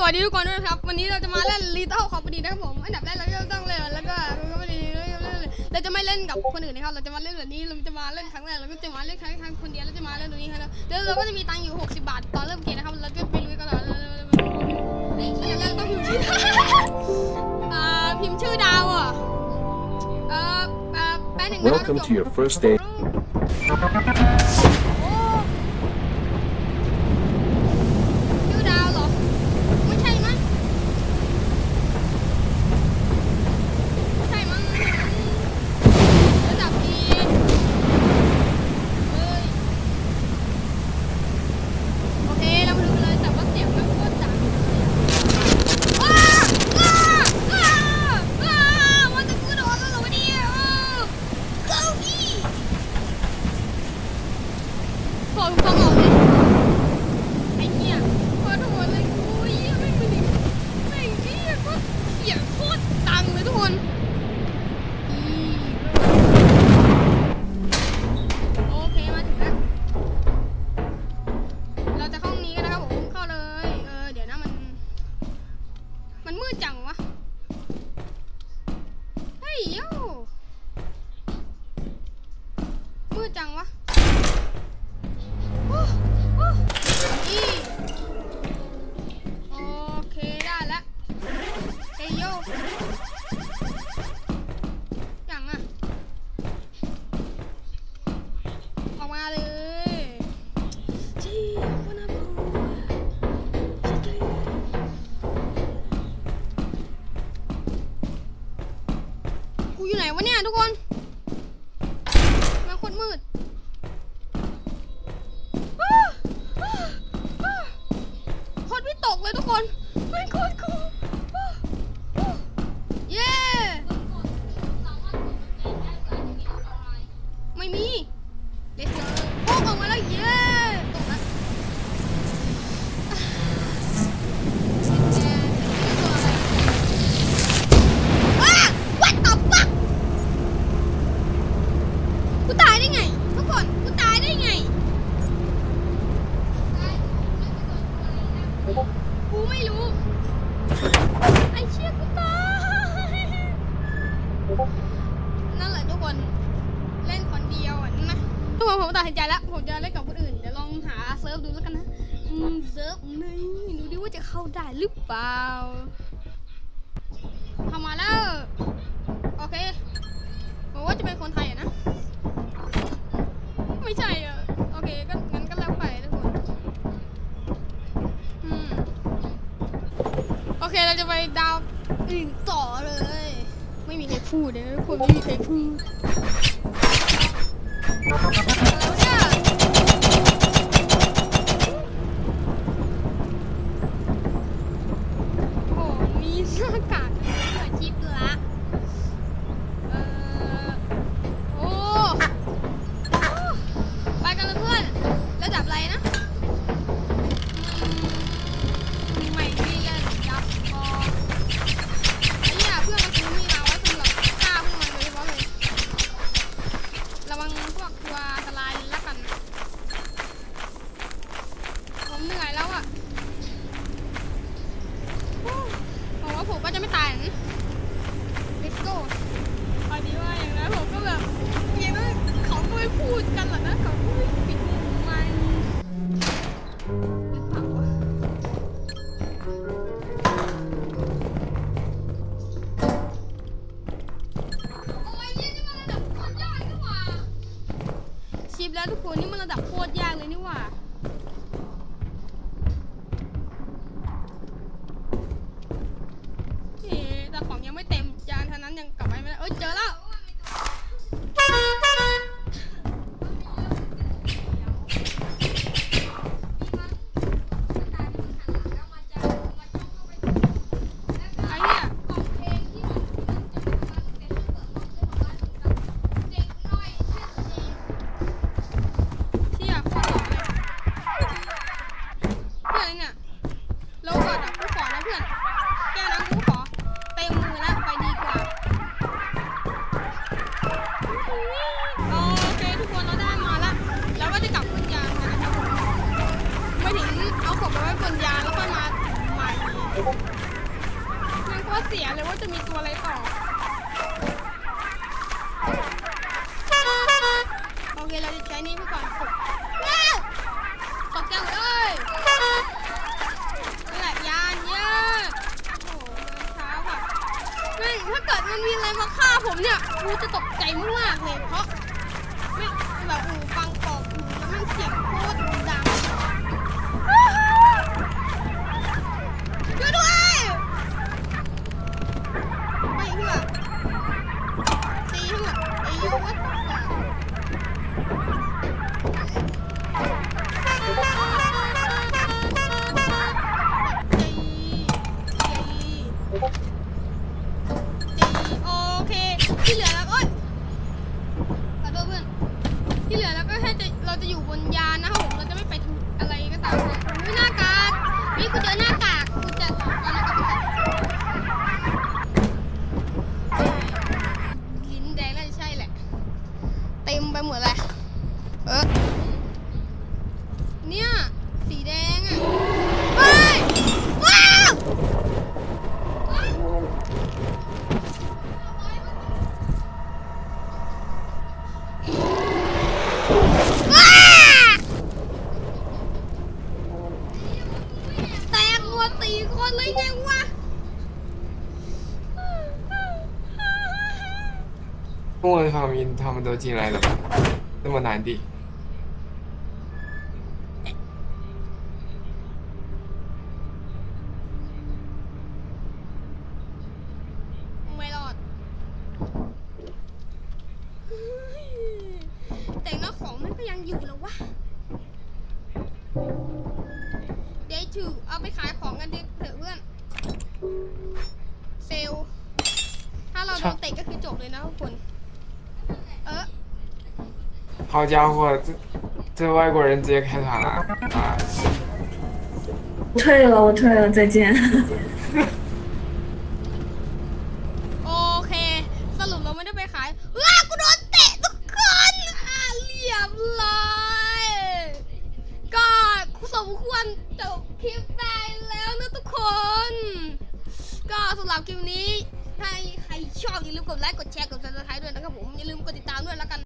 สวัสดีทุกคนด้วยนะครับ วันนี้เราจะมาเล่นลีเต้าคอมพานีนะครับผมอันดับแรกเราก็ต้องเล่นแล้วก็คอมพานีเราจะไม่เล่นกับคนอื่นนะครับเราจะมาเล่นแบบนี้เราจะมาเล่นครั้งแรกเราก็จะมาเล่นครั้งครั้งคนเดียวเราจะมาเล่นตรงนี้ครับแล้วเราก็จะมีตังค์อยู่ 60 บาทตอนเริ่มเกมนะครับเราจะไปลุยกันเลยอันแรกต้องพิมพ์ชื่อพิมพ์ชื่อดาวอะเอ่อแป๊บหนึ่งนะครับ Welcome to your first day. ไม่มีเลสเตอโป๊กออกมาแล้วเย้ตกแล้วอ้า what the fuck กูตายได้ไง ทุกคน กูตายได้ไง กูไม่รู้ ไอ้เชี่ยกูตายนั่นแหละทุกคน เล่นคนเดียวอะนะ ทุกคนผมตัดสินใจแล้ว ผมจะเล่นกับคนอื่น เดี๋ยวลองหาเซิร์ฟดูแล้วกันนะอืมเซิร์ฟนี่ดูดิว่าจะเข้าได้หรือเปล่าเข้ามาแล้ว โอเคผมว่าจะเป็นคนไทยอะนะ ไม่ใช่อะโอเคก็งั้นก็แล้วไปทุกคนอืมโอเคเราจะไปดาวอื่นต่อเลย ไม่มีใครพูดเลยทุกคนไม่มีใครพูด Ha ha ha! แล้วทุกคนนี่มันระดับโคตรยากเลยนี่หว่าเฮ้แต่ของยังไม่เต็มจานเท่านั้นยังกลับไปไม่ได้ เอ้ยเจอแล้ว เสียเลยว่าจะมีตัวอะไรต่อ โอเค เราจะใช้นี่ไปก่อนตกตกจังเลยนี่แหละยานเยอะโอ้โหเช้าค่ะแม่งถ้าเกิดมันมีอะไรมาฆ่าผมเนี่ยกูจะตกใจมากๆเลยเพราะไม่แบบหูฟังกอบหูแล้วมันเสียงโคตร อะไรก็ตามนะไม่หน้ากากนี่กูเจอหน้ากากกูจะเอาหน้ากากไปใส่ลิ้นแดงน่าจะใช่แหละ เต็มไปหมดเลยเออเนี่ย สีแดงอะ เฮ้ยว้าวว้าแตกหมดสี่คนเลยไงวะ 中文发音他们都进来了吧？那么难的。 ไม่รอดเฮ้ยแต่หน้าของมันก็ยังอยู่แล้ววะ เดย์ถือเอาไปขายของกันดิเถอะเพื่อน เซลลถ้าเราโดนเตะก็คือจบเลยนะทุกคน เออ 好家伙，这这外国人直接开团了啊！退了，我退了，再见。